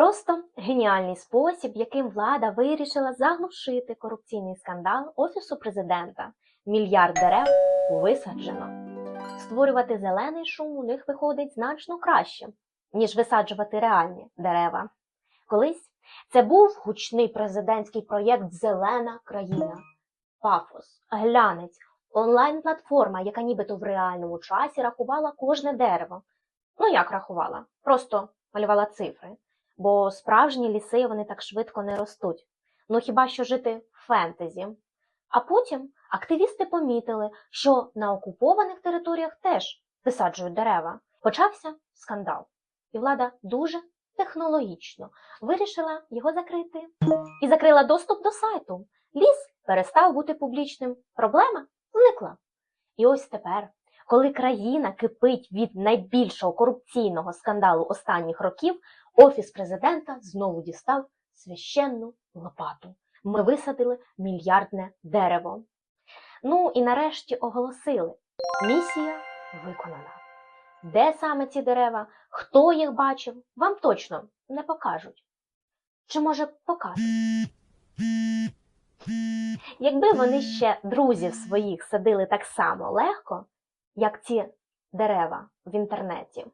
Просто геніальний спосіб, яким влада вирішила заглушити корупційний скандал Офісу президента. Мільярд дерев висаджено. Створювати зелений шум у них виходить значно краще, ніж висаджувати реальні дерева. Колись це був гучний президентський проєкт Зелена країна. Пафос, глянець, онлайн-платформа, яка нібито в реальному часі рахувала кожне дерево. Ну як рахувала? Просто малювала цифри. Бо справжні ліси вони так швидко не ростуть. Ну хіба що жити в фентезі. А потім активісти помітили, що на окупованих територіях теж висаджують дерева. Почався скандал, і влада дуже технологічно вирішила його закрити і закрила доступ до сайту. Ліс перестав бути публічним. Проблема зникла. І ось тепер, коли країна кипить від найбільшого корупційного скандалу останніх років, офіс президента знову дістав священну лопату. Ми висадили мільярдне дерево. Ну і нарешті оголосили: місія виконана. Де саме ці дерева, хто їх бачив, вам точно не покажуть. Чи може покажуть? Якби вони ще друзів своїх садили так само легко, як ці дерева в інтернеті,